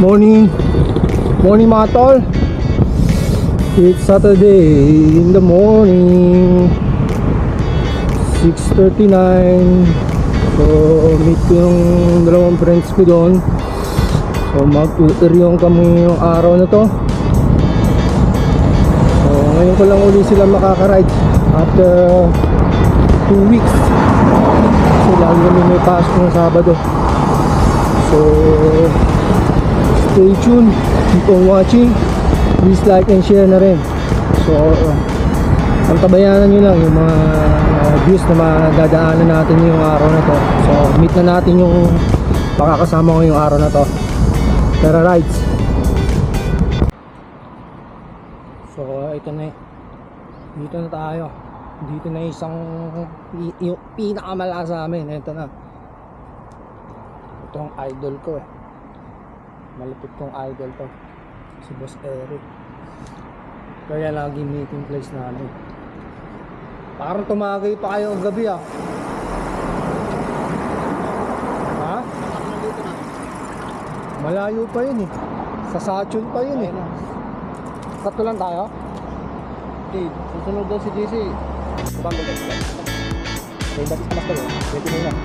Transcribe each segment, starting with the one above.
Morning. Morning mga tol. It's Saturday in the morning. 6.39 So meet ko yung dalawang friends ko doon So mag-uteriong kami yung araw na to So ngayon ko lang uli sila makakaride After 2 weeks So lagi kami may pasok ng Sabado So stay tuned. Keep on watching. Please like and share na rin. So uh, pantabayanan nyo lang yung mga uh, views na madadaanan natin yung araw na to. So meet na natin yung makakasama ko yung araw na to. Tara rides. So ito na dito na tayo. Dito na isang yung pinakamala sa amin. Ito na. Ito ang idol ko eh malapit kong idol to si Boss Eric kaya lagi meeting place namin parang tumagay pa kayo ang gabi ah ha? malayo pa yun eh sa Sachon pa yun eh tatlo lang tayo Okay, susunod daw si JC. Bang mo guys. Okay, dati sa master. Ready na yun.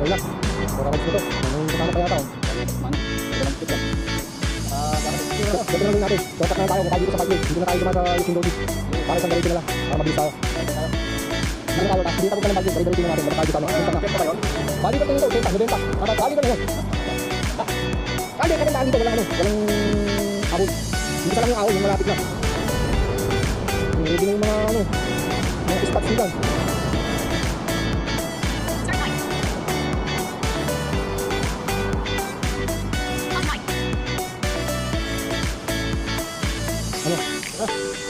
Wala. Wala ka dito. Anong kasama kaya tao? Ah, Gagawin lang natin. Contact na tayo. Kung tayo dito sa parking. Hindi na tayo dumaan sa Using Road. Para sa diretso na lang. Para mabilis tayo. Hindi na tayo. Hindi tayo ng parking. Diretso na natin. Balik tayo dito. Ano? Na. Bali ka. Benta. Benta. Tama. Bali ka na yun. Bali ka na dito. Walang ano. Walang. Hindi ka lang yung ahon. Yung malapit na. Ready na yung mga ano. Mga spots dito.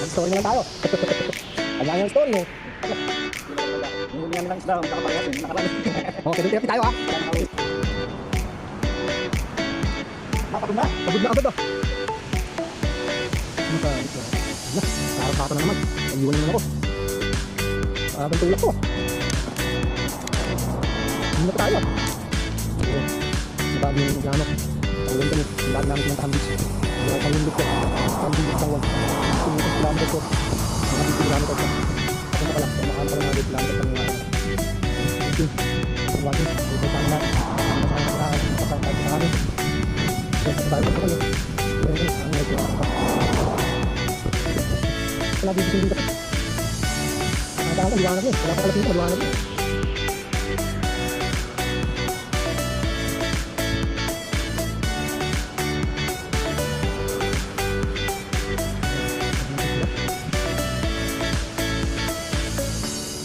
Mag-story na lang tayo. Kanya yung story eh. Hindi namin lang isda, eh. Okay, dito tayo ah. Napagod na. Pagod na agad ah. Ano ka? ito? Na, parang na naman. Iiwan naman ako. Habang tulak ko. Hindi na tayo. Okay. Nabago yung reklamo. Paulan kami. Ang daan namin ng tambis. Kang lindot ko. Tambis ng tawag. Tumutos kilometer ko. 50 kilometer ko. Ako na pala. Kumakain pa lang mga kilometer sa mga Thank you. Ang wagin. Ito sa amin. Ang sa amin. Ang sa amin. Ang sa amin. Kasi tayo pa kami. Pero ang medyo Wala dito dito. Ang dami liwanag niya. Wala pa kalapit na liwanag niya.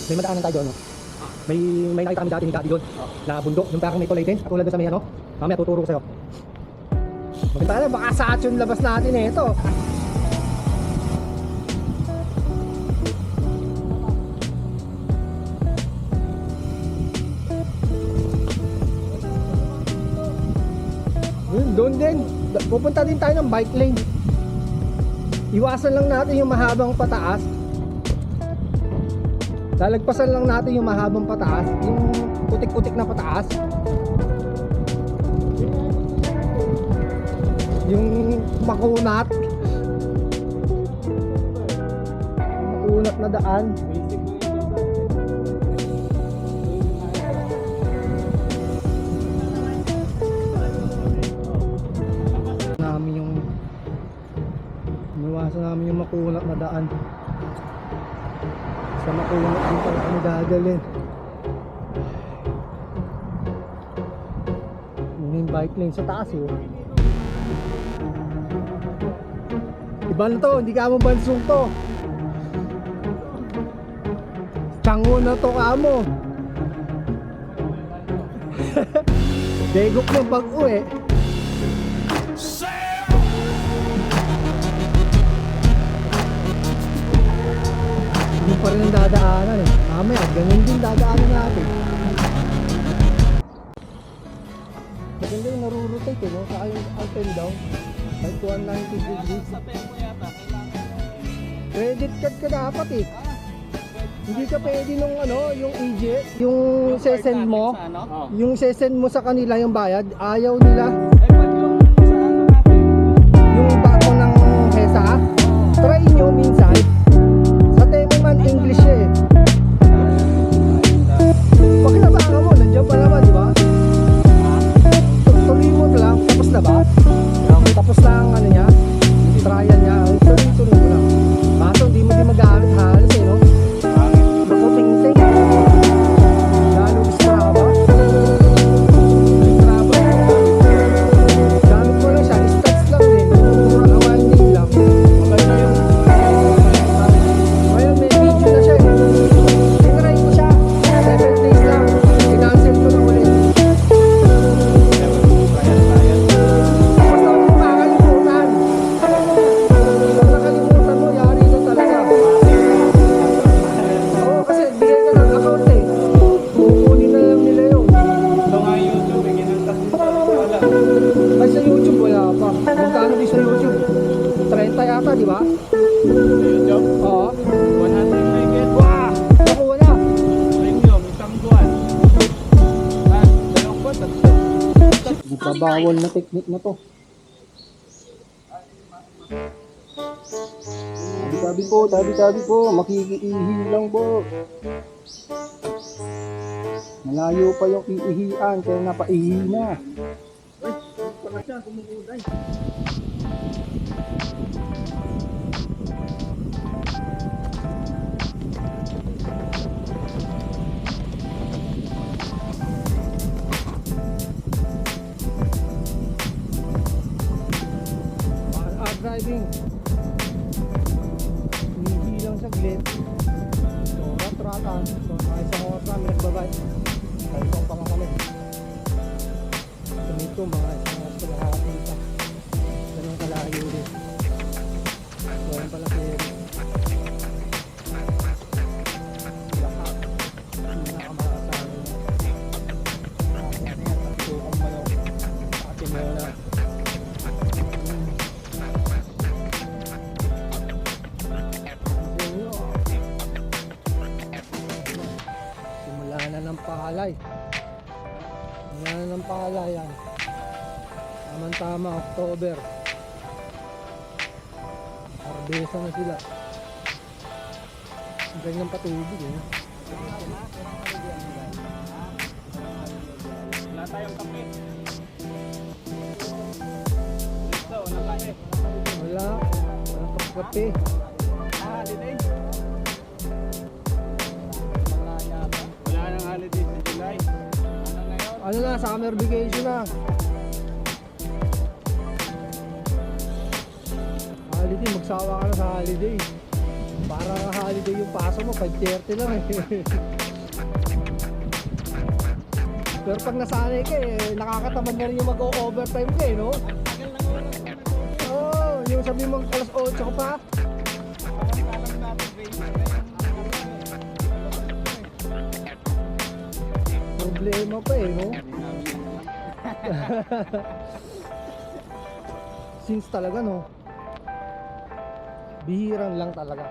May madaanan tayo doon. no? May may nakita kami dati ni Daddy doon na bundok, yung parang may kulay din, katulad doon sa may ano. Mamaya tuturo ko sa'yo. Maganda na, baka sa action labas natin eh, ito. Yun, doon din. Pupunta din tayo ng bike lane. Iwasan lang natin yung mahabang pataas. Lalagpasan lang natin yung mahabang pataas. Yung putik-putik na pataas. Yung makunat. Makunat na daan. namin yung iniwasan namin yung makunat na daan sa makunat din pala kami dadalhin yun yung bike lane sa taas eh. Iba na to hindi ka mo bansong to. Tsango na to kamo Degok ng pag-uwi doon pa rin ang dadaanan eh. Mamaya, ganun din dadaanan natin. Maganda yung narurotate eh, no? Saka yung up and down. Like 190 degrees. Sa tempo kailangan Credit card ka dapat eh. Ah, Hindi ka pwede nung ano, yung agent, yung, yung sesend mo, ano? oh. yung sesend mo sa kanila yung bayad, ayaw nila. Eh, Ay, yung, sa ano? Yung bako ng HESA, oh. try nyo minsan, Babawal na technique na to. Tabi-tabi po, tabi-tabi po, makikiihi lang po. Malayo pa yung iihian, kaya napaihi na. R driving. Hindi lang saglit. So, rat-ratan. So, isang oras namin nagbabay. Kalitong pa nga kami. Tumito, mga isang oras kalahati pa. Ganun kalayo din. So, ayun pala si na ng palayan. Tama-tama, October. Arbesa na sila. Ganyan patubig eh. Wala tayong kape. Ito, wala. Wala. Pang kape. Ah, holiday. Ano na, summer vacation na. Holiday, magsawa ka na sa holiday. Para holiday yung paso mo, 5.30 lang eh. Pero pag nasanay ka eh, nakakatamad na rin yung mag-overtime ka eh, no? Oo, oh, yung sabi mo alas 8 ka pa. Problema pa eh, no? Since talaga, no? Bihiran lang talaga.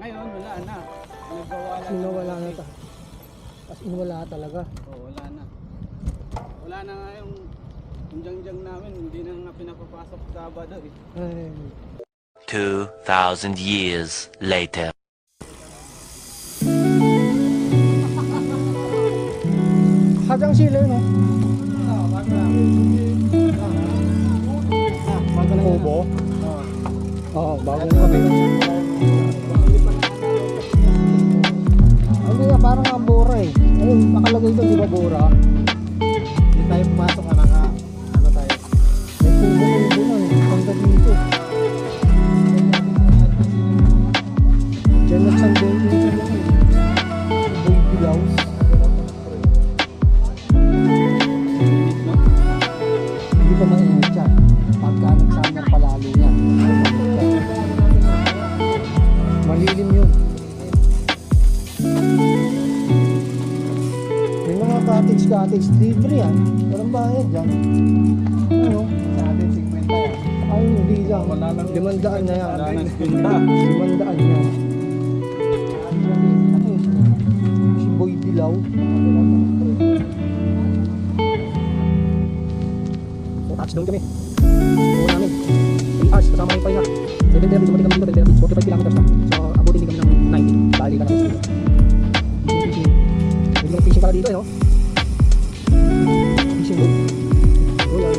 Ngayon, wala na. Nagwawala Sino wala na ta? As in wala talaga. Oo, wala na. Wala na nga yung yung jang-jang namin, hindi na nga pinapapasok sa Sabado eh. Ay, 2,000 years later. Hagang sila no? Kubo? Oo, bago na kami. Ano yan, parang ang bora eh. Ayun, nakalagay doon, di ba bora? Hindi tayo pumasok, Hindi ka mainit yan. Pagka nagsama palalo yan. Malilim yun. Yung mga cottage cottage, libre yan. Walang bayad yan. Ano? Sa atin, 50 yan. Ay, hindi lang. Limandaan na yan. Limandaan yan. So, touchdown kami. Uwi namin. 3 hours kasama yung pahinga. 7 10.30, dumating kami dito, 10.30, 45 kilometers na. So, abutin din kami ng 90. Bali ka na. Fishing. Pwede lang fishing pala dito, eh, no? Fishing boat. Oh, yan.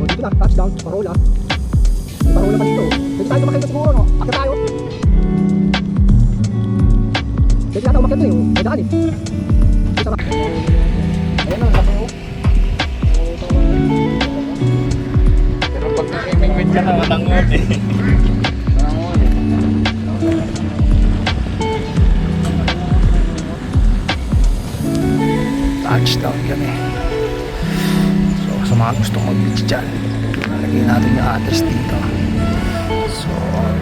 O, dito na, parola. Parola pa dito. Pwede tayo umakyat siguro, no? Akit doon, eh. May daan, eh. Na. Ayan na, laki, oh. Pero pag nakimingwit ka na, walang ngot eh. Touchdown kami. So, sa mga gustong mag-beach dyan, nalagay natin yung address dito. So,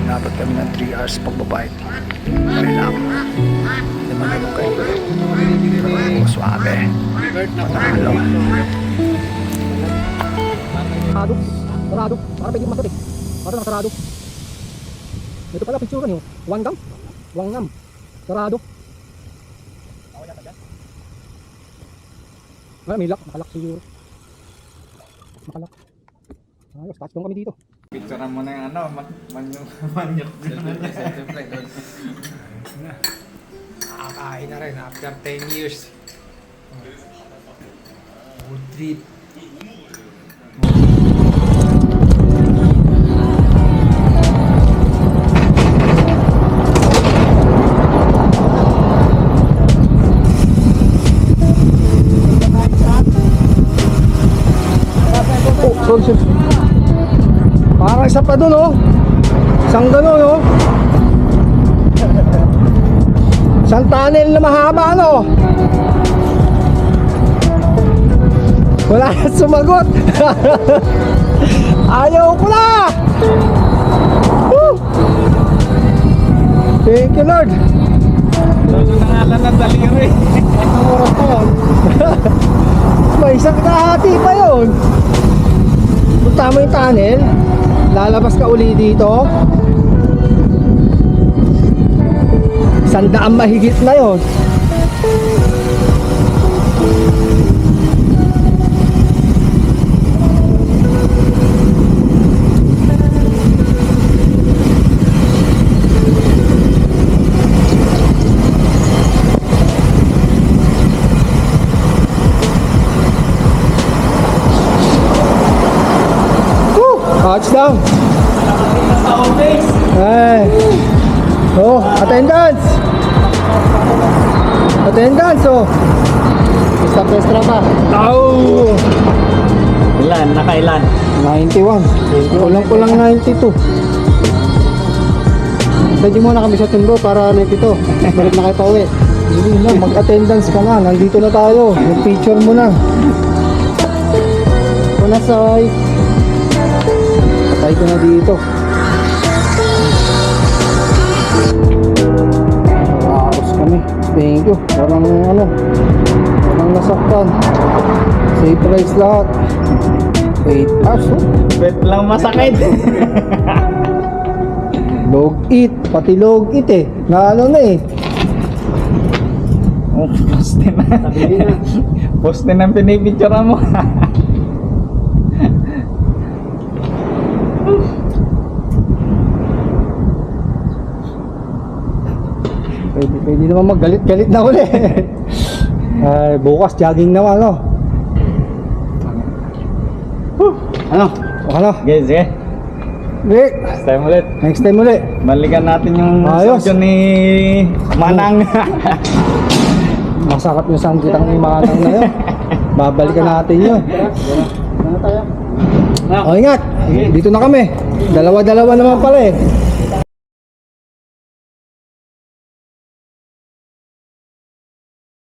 inabot kami ng 3 hours pagbabayad. Okay lang. Kayo. Pero, suabe. Panalo. Sarado. Sarado. Para pwede eh. Para lang sarado. Ito pala picture niyo. Wanggam. Wanggam. Sarado. Wala, may lock. Nakalak siguro. Nakalak. Ayos, touchdown kami dito. Picturean mo na yung ano, man, manyok, manyok. Nakakain na rin after 10 years. Good trip. Oh. Parang isa pa dun, oh. Isang gano'n, oh. Isang tunnel na mahaba, ano. Wala na sumagot. Ayaw ko na. Woo! Thank you, Lord. Ng daliri? Pa yun? May isang kahati pa yun. Punta mo yung tunnel, lalabas ka uli dito. Sandaang mahigit na. Woo! Touchdown! Isa extra pa. Oh! Ilan? Nakailan? 91. Kulang-kulang 92. Pwede muna kami sa Timbro para like ito. Balik na kayo pa uwi. Hindi na, mag-attendance ka na. Nandito na tayo. Mag-picture mo na. Kunasay. Patay ko na dito. Nakakos kami. Thank you. Walang ano. Walang nasaktan. Safe rides lahat. Wait, aso. Bet lang masakit. Log it, pati log it eh. Na ano na eh. Oh, poste na. Poste na pinipicture mo. Pwede, pwede naman maggalit-galit na uli. Ay, bukas jogging naman, no? ano? Ano? Okay, sige. Rick, Next time ulit. next time uli. Balikan natin yung Ayos. sosyo ni Manang. Masarap yung sangkitang ni Manang na yun. Babalikan natin yun. O, ingat. Dito na kami. Dalawa-dalawa naman pala eh.